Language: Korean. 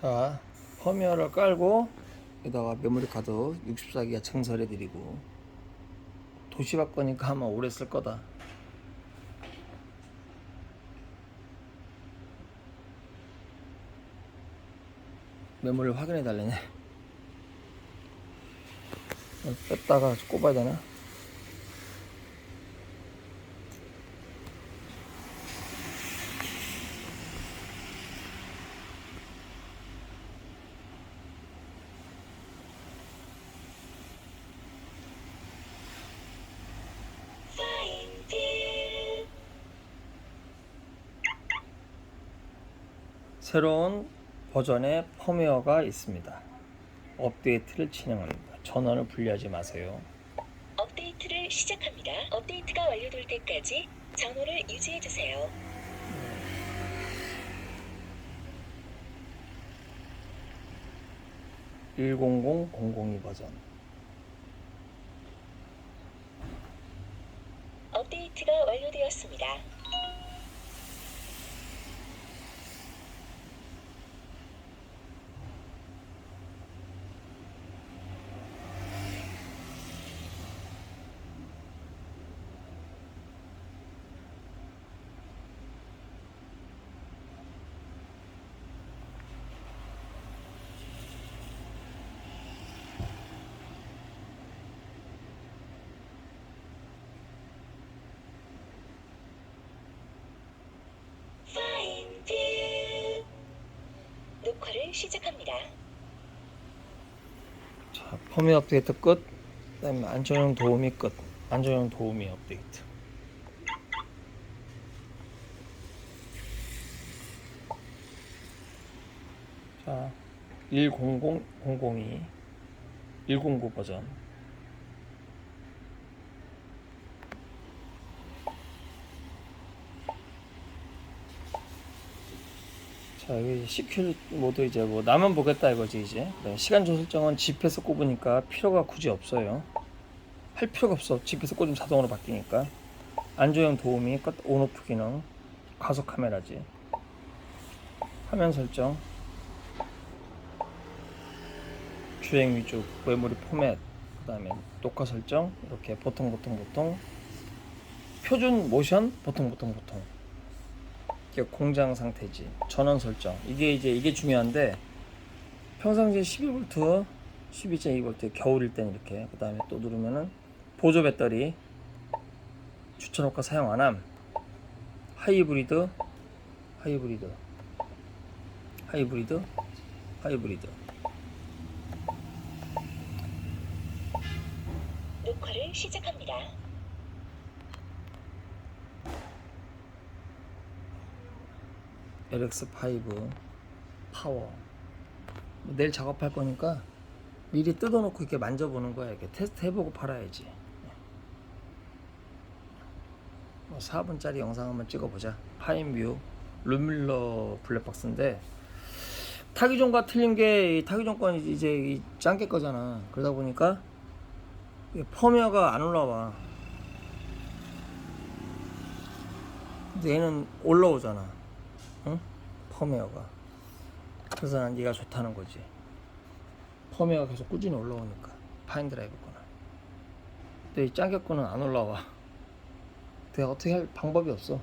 자, 펌웨어를 깔고 여기다가 메모리 카드 64기가 증설해 드리고 도시락 거니까 아마 오래 쓸 거다. 메모리를 확인해 달래네. 어, 뺐다가 꼽아야 되나? 새로운 버전의 펌웨어가 있습니다. 업데이트를 진행합니다. 전원을 분리하지 마세요. 업데이트를 시작합니다. 업데이트가 완료될 때까지 전원을 유지해 주세요. 일100 002 버전. 업데이트가 완료되었습니다. 파인딜 시작합니다. 자, 펌웨어 업데이트 끝. 그다음에 안전용 도우미 끝. 안전용 도우미 업데이트. 자, 100 002 109 버전. 여기 CQ 모드 이제 뭐 나만 보겠다 이거지 이제. 그다음에 시간 조 설정은 집에서 꼽으니까 필요가 굳이 없어요. 할 필요가 없어. 집에서 꽂으면 자동으로 바뀌니까. 안조형 도우미 껐 온오프 기능 가속 카메라지. 화면 설정. 주행 위주 메모리 포맷. 그 다음에 녹화 설정. 이렇게 보통 보통 보통. 표준 모션 보통 보통 보통 이게 공장 상태지. 전원 설정. 이게 이제 이게 중요한데 평상시에 12V 12.2V 겨울일 땐 이렇게 그 다음에 또 누르면은 보조 배터리 추천 효과 사용 안함. 하이브리드 하이브리드 하이브리드 하이브리드. 녹화를 시작합니다. LX5 파워. 뭐 내일 작업할 거니까 미리 뜯어놓고 이렇게 만져보는 거야. 이렇게 테스트 해보고 팔아야지. 뭐 4분짜리 영상 한번 찍어보자. 파인뷰 루밀러 블랙박스인데 타기종과 틀린 타기종 건 이제 이 짱깨 거잖아. 그러다 보니까 이 펌웨어가 안 올라와. 얘는 올라오잖아. 응? 펌웨어가. 그래서 난 얘가 좋다는 거지. 펌웨어가 계속 꾸준히 올라오니까. 파인드라이브 거는 근데 이 짱개 거는 안 올라와. 내가 어떻게 할 방법이 없어